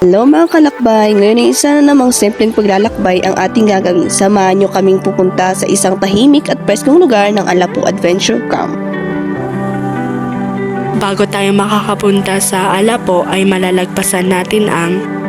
Hello mga kalakbay, ngayon ay isa na namang simpleng paglalakbay ang ating gagawin. Samahan nyo kaming pupunta sa isang tahimik at preskong lugar ng Alapu Adventure Camp. Bago tayo makakapunta sa Alapo ay malalagpasan natin ang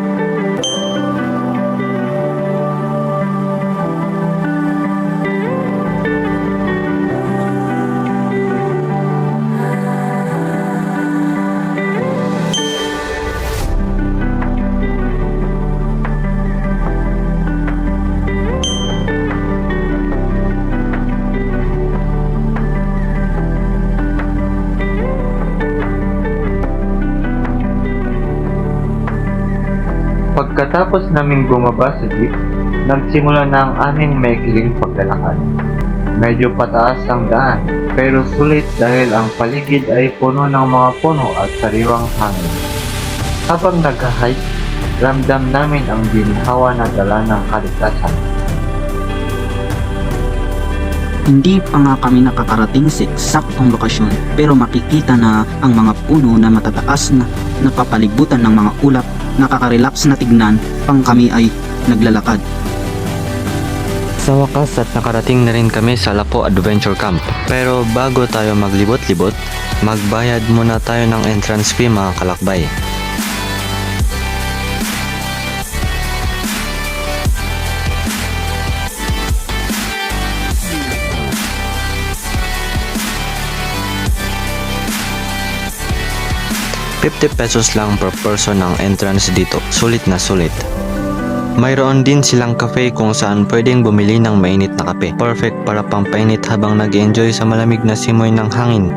Pagkatapos naming bumaba sa jeep, nagsimula na ang aming maikling paglalakad. Medyo pataas ang daan, pero sulit dahil ang paligid ay puno ng mga puno at sariwang hangin. Habang nag-hike, ramdam namin ang ginhawa na dala ng kaligtasan. Hindi pa nga kami nakakarating sa eksaktong lokasyon pero makikita na ang mga puno na matataas na napapalibutan ng mga ulap nakaka-relax na tignan pang kami ay naglalakad. Sa wakas at nakarating na rin kami sa Lapo Adventure Camp. Pero bago tayo maglibot-libot, magbayad muna tayo ng entrance fee mga kalakbay. $50 pesos lang per person ang entrance dito. Sulit na sulit. Mayroon din silang cafe kung saan pwedeng bumili ng mainit na kape. Perfect para pampainit habang nag-enjoy sa malamig na simoy ng hangin.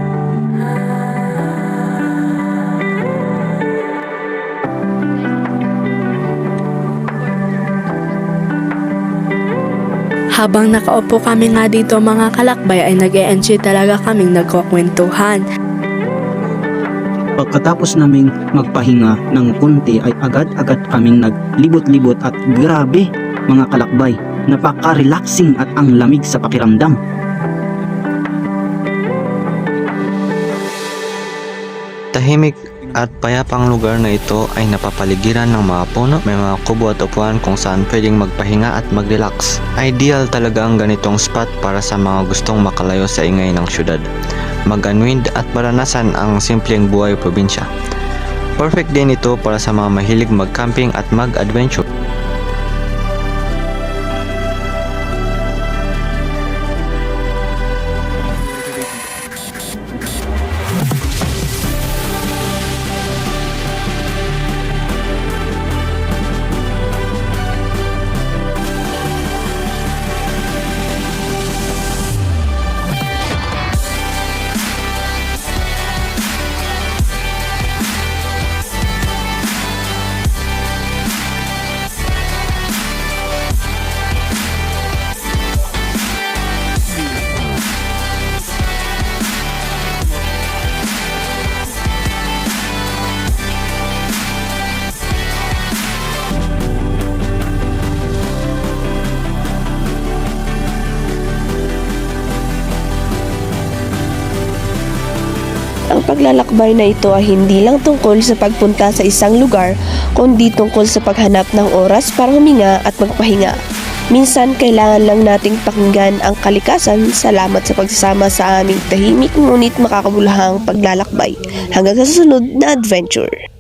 habang nakaupo kami nga dito mga kalakbay ay nag enjoy talaga kaming nagkukwentuhan. Pagkatapos naming magpahinga ng kunti ay agad-agad kaming naglibot-libot at grabe mga kalakbay, napaka-relaxing at ang lamig sa pakiramdam. Tahimik at payapang lugar na ito ay napapaligiran ng mga puno, may mga kubo at upuan kung saan pwedeng magpahinga at mag-relax. Ideal talaga ang ganitong spot para sa mga gustong makalayo sa ingay ng syudad. Mag-unwind at maranasan ang simpleng buhay probinsya. Perfect din ito para sa mga mahilig mag-camping at mag-adventure. Paglalakbay na ito ay hindi lang tungkol sa pagpunta sa isang lugar, kundi tungkol sa paghanap ng oras para huminga at magpahinga. Minsan, kailangan lang nating pakinggan ang kalikasan. Salamat sa pagsasama sa aming tahimik ngunit makakabulahang paglalakbay. Hanggang sa susunod na adventure.